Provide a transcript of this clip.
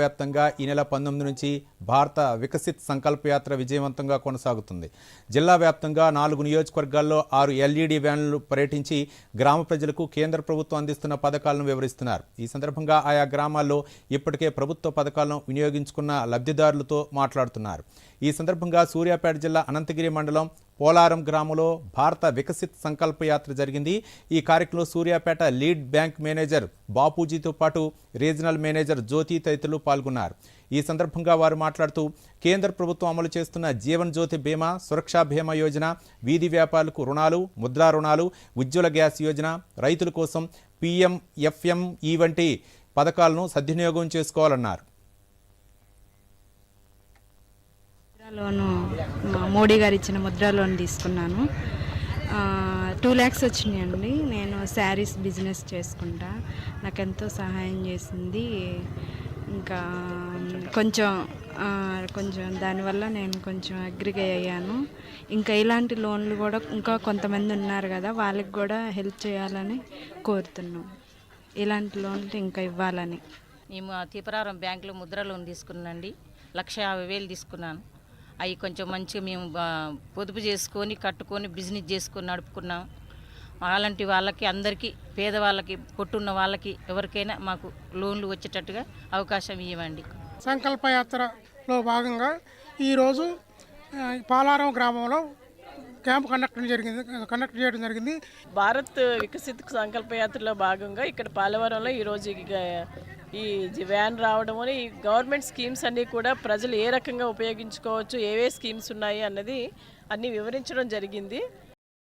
వ్యాప్తంగా ఈ నెల పంతొమ్మిది నుంచి భారత వికసిత్ సంకల్ప యాత్ర విజయవంతంగా కొనసాగుతుంది. జిల్లా వ్యాప్తంగా నాలుగు నియోజకవర్గాల్లో ఆరు ఎల్ఈడి వ్యాన్లు పర్యటించి గ్రామ ప్రజలకు కేంద్ర ప్రభుత్వం అందిస్తున్న పథకాలను వివరిస్తున్నారు. ఈ సందర్భంగా ఆయా గ్రామాల్లో ఇప్పటికే ప్రభుత్వ పథకాలను వినియోగించుకున్న లబ్ధిదారులతో మాట్లాడుతున్నారు. ఈ సందర్భంగా సూర్యాపేట జిల్లా అనంతగిరి మండలం పోలారం గ్రామంలో భారత వికసిత్ సంకల్ప యాత్ర జరిగింది. ఈ కార్యక్రమంలో సూర్యాపేట లీడ్ బ్యాంక్ మేనేజర్ బాపూజీతో పాటు రీజనల్ మేనేజర్ జ్యోతి తదితరులు పాల్గొన్నారు. ఈ సందర్భంగా వారు మాట్లాడుతూ కేంద్ర ప్రభుత్వం అమలు చేస్తున్న జీవన్ జ్యోతి బీమా సురక్షా బీమా యోజన వీధి వ్యాపారులకు రుణాలు ముద్రా రుణాలు ఉజ్వల గ్యాస్ యోజన రైతుల కోసం పీఎం ఎఫ్ఎంఈ వంటి పథకాలను సద్వినియోగం చేసుకోవాలన్నారు ముద్రా లోను మోడీ గారు ఇచ్చిన ముద్ర లోన్ తీసుకున్నాను టూ ల్యాక్స్ వచ్చినాయండి. నేను శారీస్ బిజినెస్ చేసుకుంటా. నాకు ఎంతో సహాయం చేసింది. ఇంకా కొంచెం కొంచెం దానివల్ల నేను కొంచెం అగ్రిగై అయ్యాను. ఇంకా ఇలాంటి లోన్లు కూడా ఇంకా కొంతమంది ఉన్నారు కదా వాళ్ళకి కూడా హెల్ప్ చేయాలని కోరుతున్నాం. ఇలాంటి లోన్లు ఇంకా ఇవ్వాలని. మేము ఆ తీపరారం బ్యాంకులో ముద్ర లోన్ తీసుకున్నాండి లక్ష యాభై వేలు తీసుకున్నాను. అవి కొంచెం మంచిగా మేము పొదుపు చేసుకొని కట్టుకొని బిజినెస్ చేసుకొని నడుపుకున్నాం. అలాంటి వాళ్ళకి అందరికీ పేదవాళ్ళకి పొట్టున్న వాళ్ళకి ఎవరికైనా మాకు లోన్లు వచ్చేటట్టుగా అవకాశం ఇవ్వండి. సంకల్ప యాత్రలో భాగంగా ఈరోజు పాలారం గ్రామంలో క్యాంప్ కండక్ట్ జరిగింది కండక్ట్ చేయడం జరిగింది. భారత్ వికసిత్ సంకల్ప యాత్రలో భాగంగా ఇక్కడ పాలవరంలో ఈరోజు ఇక ఈ వ్యాన్ రావడం అని ఈ గవర్నమెంట్ స్కీమ్స్ అన్నీ కూడా ప్రజలు ఏ రకంగా ఉపయోగించుకోవచ్చు ఏవే స్కీమ్స్ ఉన్నాయి అన్నది అన్నీ వివరించడం జరిగింది.